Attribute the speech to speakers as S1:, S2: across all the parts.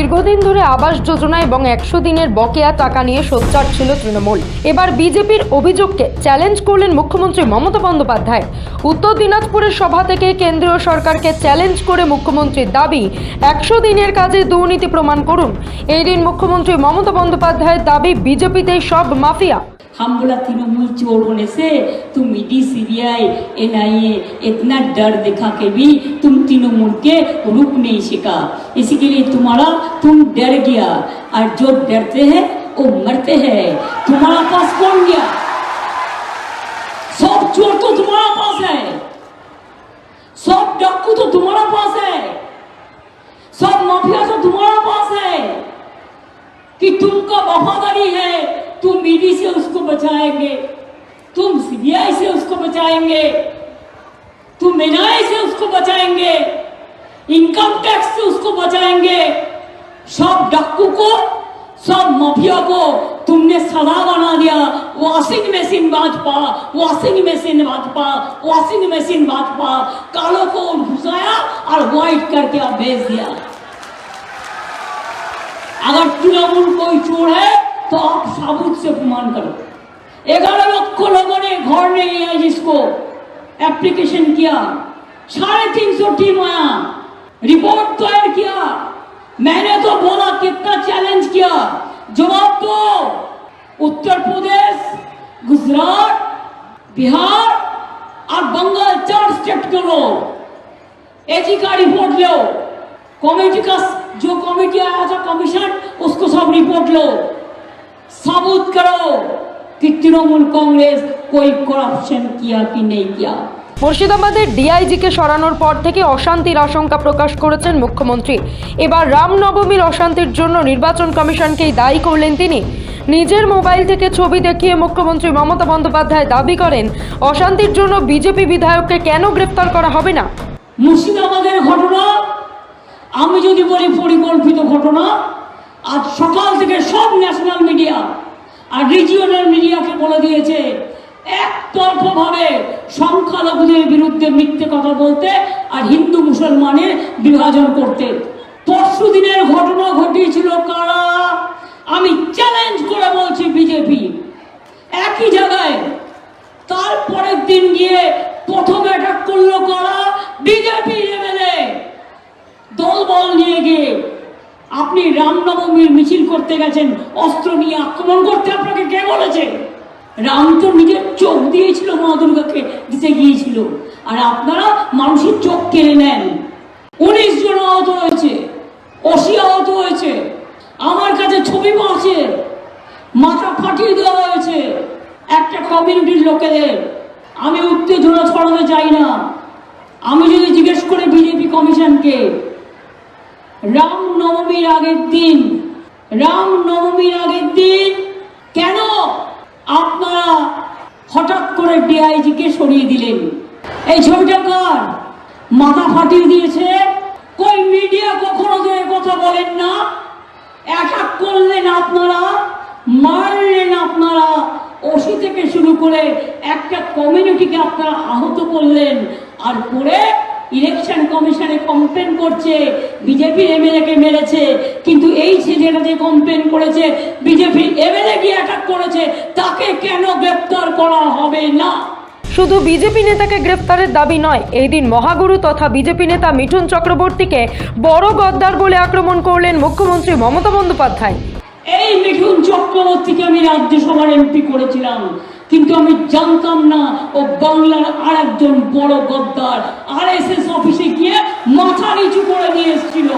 S1: দীর্ঘদিন ধরে আবাস যোজনা এবং একশো দিনের বকেয়া টাকা নিয়ে সোচ্চার ছিল তৃণমূল। এবার বিজেপির অভিযোগকে চ্যালেঞ্জ করলেন মুখ্যমন্ত্রী মমতা বন্দ্যোপাধ্যায়। উত্তর দিনাজপুরের সভা থেকে কেন্দ্রীয় সরকারকে চ্যালেঞ্জ করে মুখ্যমন্ত্রীর দাবি, একশো দিনের কাজে দুর্নীতি প্রমাণ করুন। এই দিন মুখ্যমন্ত্রী মমতা বন্দ্যোপাধ্যায়ের দাবি বিজেপিতেই সব মাফিয়া।
S2: हम बोला तृणमूल चोर होने से तुम ईडी सीबीआई एनआईए इतना डर दिखा के भी तुम तृणमूल के रुक नहीं सका इसी के लिए तुम्हारा, तुम डर गया। और जो डरते हैं, वो मरते हैं। तुम्हारा पास कौन गया? सब चोर तो तुम्हारा पास है। सब डाकू तो तुम्हारा पास है। सब माफिया तो तुम्हारा पास है। कि तुमका वफादारी है। तुम ईडी से उसको बचाएँगे, तुम सीबीआई से उसको बचाएँगे, तुम एनआई से उसको बचाएँगे, इनकम टैक्स से उसको बचाएँगे। सब डाकू को, सब माफिया को तुमने सदा बना दिया। Washing machine Bhajpa washing machine Bhajpa washing machine Bhajpa कालों को घुसाया और व्हाइट करके अब भेज दिया। अगर तृणमूल कोई चोर है आप साबुत से प्रमाण करो ग्यारह लक्ष लोगों ने घर नहीं है जिसको एप्लीकेशन किया साढ़े तीन सौ टीम आया रिपोर्ट तैयार किया मैंने तो बोला कितना चैलेंज किया जवाब दो उत्तर प्रदेश गुजरात बिहार और बंगाल चार स्टेट के लोग एजी का रिपोर्ट लो कमेटी का जो कमेटी आया था कमीशन उसको सब रिपोर्ट लो साबुत करो कि तृणमूल कांग्रेस कोई करप्शन किया कि नहीं किया
S1: মুর্শিদাবাদের ডিআইজিকে সরানোর পর থেকে অশান্তির আশঙ্কা প্রকাশ করেছেন মুখ্যমন্ত্রী এবার রামনবমীর অশান্তির জন্য নির্বাচন কমিশনকেই দায়ী করলেন তিনি নিজের মোবাইল থেকে ছবি দেখিয়ে মুখ্যমন্ত্রী মমতা বন্দ্যোপাধ্যায় দাবি করেন অশান্তির জন্য বিজেপি বিধায়ককে কেন গ্রেফতার করা হবে না
S2: মুর্শিদাবাদের ঘটনা আমি যদি বলি পরিকল্পিত ঘটনা আজ সকাল থেকে সব ন্যাশনাল মিডিয়া আর রিজিওনাল মিডিয়াকে বলে দিয়েছে, একতরফাভাবে সংখ্যালঘুদের বিরুদ্ধে মিথ্যে কথা বলতে আর হিন্দু মুসলমানের বিভাজন করতে। পরশু দিনের ঘটনা ঘটিয়েছিল কারা? আমি চ্যালেঞ্জ করে বলছি বিজেপি একই জায়গায় তারপরের দিন গিয়ে প্রথম অ্যাটাক করল কারা? BJP MLA. দলবল নিয়ে গিয়ে আপনি রামনবমীর মিছিল করতে গেছেন, অস্ত্র নিয়ে আক্রমণ করতে আপনাকে কে বলেছে? রাম তো নিজের চোখ দিয়েছিল মা দুর্গাকে, দিতে গিয়েছিল। আর আপনারা মানুষের চোখ কেড়ে নেন। উনিশ জন আহত হয়েছে অসি আহত হয়েছে, আমার কাছে ছবি আছে। মাথা ফাটিয়ে দেওয়া হয়েছে, একটা কমিউনিটির লোকেদের। আমি উত্তেজনা ছড়াতে চাই না। আমি যদি জিজ্ঞেস করে বিজেপি কমিশনকে রাম নবমীর আগের দিন রাম নবমীর আগের দিন কেন আপনারা হঠাৎ করে ডিআইজি কে সরিয়ে দিলেন? এই ছবিটা কার? মাথা ফাটিয়ে দিয়েছে? কই মিডিয়া কখনো তো কথা বলেন না? অ্যাটাক করলেন আপনারা? মারলেন আপনারা? ওসি থেকে শুরু করে একটা কমিউনিটিকে আপনারা আহত করলেন? আর পরে ইলেকশন কমিশনে কমপ্লেন করছে বিজেপির এমএলএ কে মেরেছে কিন্তু এই ছেলেটা যে কমপ্লেন করেছে বিজেপির এমএলএ গিয়ে অ্যাটাক করেছে তাকে কেন গ্রেপ্তার করা হবে না?
S1: শুধু বিজেপি নেতাকে গ্রেফতারের দাবি নয় এই দিন মহাগুরু তথা বিজেপি নেতা মিঠুন চক্রবর্তীকে বড় গদ্দার বলে আক্রমণ করলেন মুখ্যমন্ত্রী মমতা বন্দ্যোপাধ্যায়।
S2: এই মিঠুন চক্রবর্তীকে আমি রাজ্যসভার এমপি করেছিলাম কিন্তু আমি জানতাম না ও বাংলার আর একজন বড় গদ্দার আর এস এস অফিসে গিয়ে মাথা নিচু করে নিয়ে এসেছিল।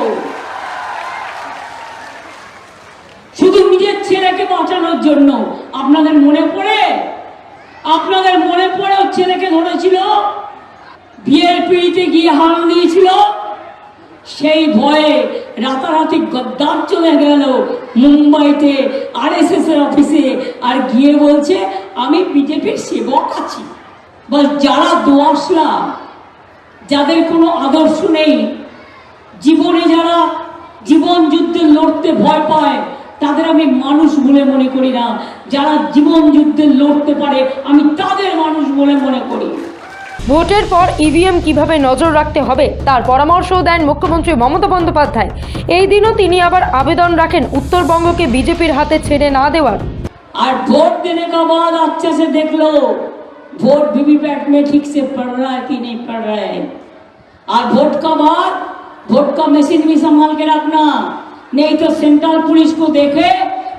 S2: শুধু নিজের ছেলেকে বাঁচানোর জন্য। আপনাদের মনে পড়ে? আপনাদের মনে পড়ে ওর ছেলেকে ধরেছিল? বিয়ের গিয়ে হাল দিয়েছিল? সেই ভয়ে রাতারাতি গদ্দার চলে গেল মুম্বাইতে আর এস এস এর অফিসে। আর গিয়ে বলছে, আমি বিজেপির সেবক আছি। বা যারা দোয়াশলা যাদের কোনো আদর্শ নেই জীবনে যারা জীবন যুদ্ধে লড়তে ভয় পায় তাদের আমি মানুষ বলে মনে করি না। যারা জীবন যুদ্ধে লড়তে পারে আমি তাদের মানুষ বলে মনে করি।
S1: ভোটের পর ইভিএম কীভাবে নজর রাখতে হবে তার পরামর্শও দেন মুখ্যমন্ত্রী মমতা বন্দ্যোপাধ্যায়। এই দিনও তিনি আবার আবেদন রাখেন উত্তরবঙ্গকে বিজেপির হাতে ছেড়ে না দেওয়ার।
S2: আর ভোট দিনে কাবাদ আচ্ছা সে দেখল। वोट वीवीपैट में ठीक से पड़ रहा है कि नहीं पड़ रहा है? और वोट का बाद, वोट का मैसेज भी संभाल के रखना। नहीं तो सेंट्रल पुलिस को देखे,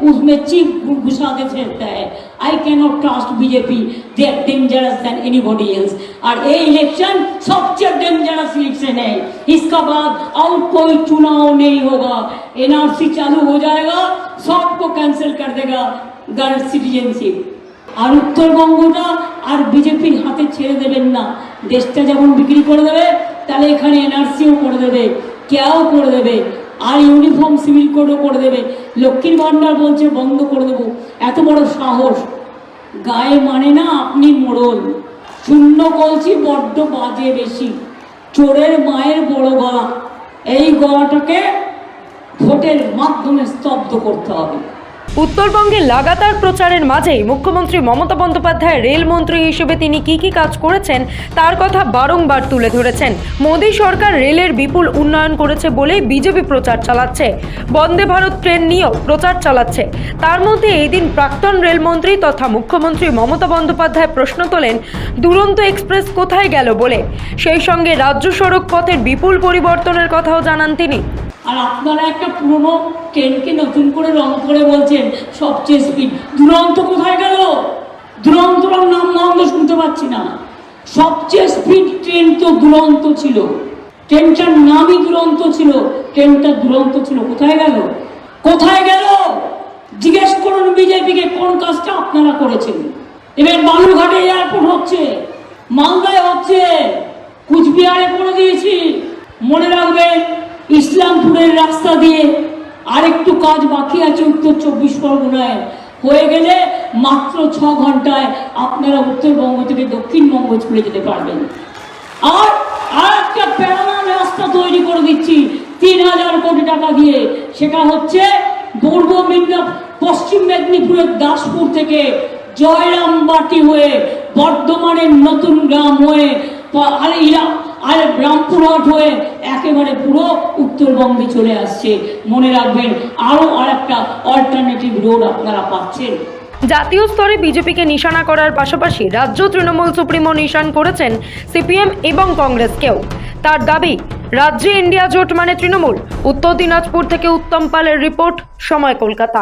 S2: उसमें चीफ घुसा दे सकता है। I can not trust BJP they are dangerous than anybody else और ये इलेक्शन सबसे डेंजरस इलेक्शन है। इसका बाद और कोई चुनाव नहीं होगा। एनआरसी चालू हो जाएगा, सबको कैंसिल कर देगा। गर्ल सिटीजनशिप और उत्तर बंगोटा আর বিজেপির হাতে ছেড়ে দেবেন না। দেশটা যেমন বিক্রি করে দেবে, তাহলে এখানে এনআরসিও করে দেবে, কেয়াও করে দেবে, আর ইউনিফর্ম সিভিল কোডও করে দেবে। লক্ষ্মীর ভাণ্ডার বলছে, বন্ধ করে দেবো। এত বড় সাহস। গায়ে মানে না আপনি মোড়ল। শূন্য কলছি বড্ড বাজে বেশি। চোরের মায়ের বড় গলা। এই গলাটাকে ভোটের মাধ্যমে স্তব্ধ করতে হবে।
S1: উত্তরবঙ্গে লাগাতার প্রচারের মাঝেই মুখ্যমন্ত্রী মমতা বন্দ্যোপাধ্যায় রেলমন্ত্রী হিসেবে তিনি কি কি কাজ করেছেন, তার কথা বারংবার তুলে ধরেছেন। মোদী সরকার রেলের বিপুল উন্নয়ন করেছে বলেই বিজেপি প্রচার চালাচ্ছে। বন্দে ভারত ট্রেন নিয়েও প্রচার চালাচ্ছে। তার মধ্যে এই দিন প্রাক্তন রেলমন্ত্রী তথা মুখ্যমন্ত্রী মমতা বন্দ্যোপাধ্যায় প্রশ্ন তোলেন, দুরন্ত এক্সপ্রেস কোথায় গেল বলে? সেই সঙ্গে রাজ্য সড়ক পথের বিপুল পরিবর্তনের কথাও জানান তিনি।
S2: আর আপনারা একটা পুরনো ট্রেনকে নতুন করে রং করে বলছেন সবচেয়ে স্পিড দুরন্ত কোথায় গেল? দুরন্তর নাম গন্ধ শুনতে পাচ্ছি না। সবচেয়ে স্পিড ট্রেন তো দুরন্ত ছিল। ট্রেনটার নামই দুরন্ত ছিল। ট্রেনটা দুরন্ত ছিল। কোথায় গেল? কোথায় গেল? জিজ্ঞেস করুন বিজেপিকে, কোন কাজটা আপনারা করেছেন? এবার বালুরঘাটে এয়ারপোর্ট হচ্ছে, মালদায় হচ্ছে, কুচবিহারে করে দিয়েছি। মনে রাখবেন, ইসলামপুরের রাস্তা দিয়ে আরেকটু কাজ বাকি আছে উত্তর চব্বিশ পরগনায়। হয়ে গেলে মাত্র ছ ঘন্টায় আপনারা উত্তরবঙ্গ থেকে দক্ষিণবঙ্গ চলে যেতে পারবেন। আর আর একটা প্যারালাল রাস্তা তৈরি করে দিচ্ছি, তিন হাজার কোটি টাকা দিয়ে। সেটা হচ্ছে পূর্ব মেদিনীপুর, পশ্চিম মেদিনীপুরের দাসপুর থেকে জয়রামবাটি হয়ে বর্ধমানের নতুন গ্রাম হয়ে ইরা আর রামপুরহাট হয়ে একেবারে পুরো উত্তরবঙ্গে চলে আসছে। মনে রাখবেন আরও আর একটা অল্টারনেটিভ রোড আপনারা পাচ্ছেন।
S1: জাতীয় স্তরে বিজেপিকে নিশানা করার পাশাপাশি রাজ্য তৃণমূল সুপ্রিমো নিশান করেছেন সিপিএম এবং কংগ্রেসকেও। তার দাবি, রাজ্যে ইন্ডিয়া জোট মানে তৃণমূল। উত্তর দিনাজপুর থেকে উত্তম পালের রিপোর্ট, সময় কলকাতা।